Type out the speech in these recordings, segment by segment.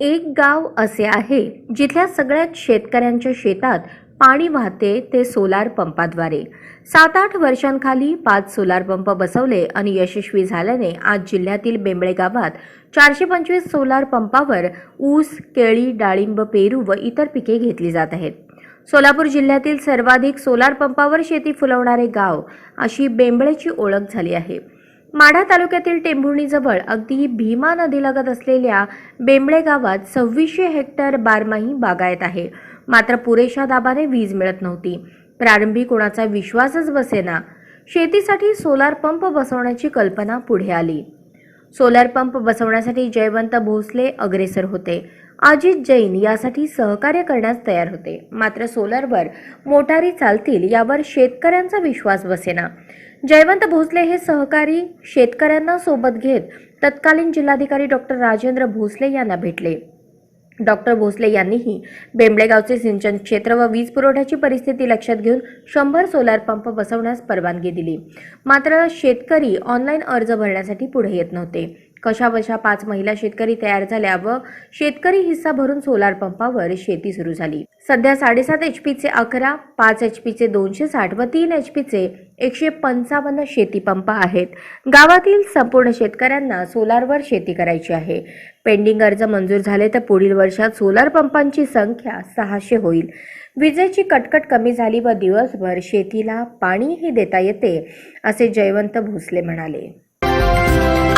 एक गाव असे आहे जिथल्या सगळ्यात शेतकऱ्यांच्या शेतात पाणी वाहते ते सोलार पंपाद्वारे. सात आठ वर्षांखाली पाच सोलार पंप बसवले आणि यशस्वी झाल्याने आज जिल्ह्यातील बेंबळे गावात चारशे पंचवीस सोलार पंपावर ऊस केळी डाळिंब पेरू व इतर पिके घेतली जात आहेत. सोलापूर जिल्ह्यातील सर्वाधिक सोलार पंपावर शेती फुलवणारे गाव अशी बेंबळेची ओळख झाली आहे. माढा तालुक्यातील टेंभुर्णीजवळ अगदी भीमा नदीलगत असलेल्या बेंबळे गावात सव्वीसशे हेक्टर बारमाही बागायत आहे. मात्र पुरेशा दाबाने वीज मिळत नव्हती. प्रारंभी कोणाचा विश्वासच बसेना. शेतीसाठी सोलार पंप बसवण्याची कल्पना पुढे आली. सोलार पंप बसवण्यासाठी जयवंत भोसले अग्रेसर होते. अजित जैन यासाठी सहकार्य करण्यास तयार होते. मात्र सोलारवर मोटारी चालतील यावर शेतकऱ्यांचा विश्वास बसेना. जयवंत भोसले हे सहकारी शेतकऱ्यांना सोबत घेत तत्कालीन जिल्हाधिकारी डॉक्टर राजेंद्र भोसले यांना भेटले. डॉक्टर भोसले यांनीही बेंबळेगावचे सिंचन क्षेत्र व वीज पुरवठ्याची परिस्थिती लक्षात घेऊन शंभर सोलार पंप बसवण्यास परवानगी दिली. मात्र शेतकरी ऑनलाईन अर्ज भरण्यासाठी पुढे येत नव्हते. कशाबशा पाच महिला शेतकरी तयार झाल्या व शेतकरी हिस्सा भरून सोलार पंपावर शेती सुरू झाली. सध्या साडेसात एच पीचे अकरा पाच एच पीचे दोनशे साठ व तीन एच पीचे एकशे पंचावन्न शेतीपंप आहेत. गावातील संपूर्ण शेतकऱ्यांना सोलारवर शेती करायची आहे. पेंडिंग अर्ज मंजूर झाले तर पुढील वर्षात सोलार पंपांची संख्या सहाशे होईल. विजेची कटकट कमी झाली व दिवसभर शेतीला पाणीही देता येते असे जयवंत भोसले म्हणाले.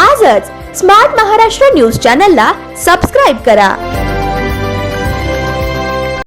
आजच स्मार्ट महाराष्ट्र न्यूज चॅनलला सबस्क्राईब करा.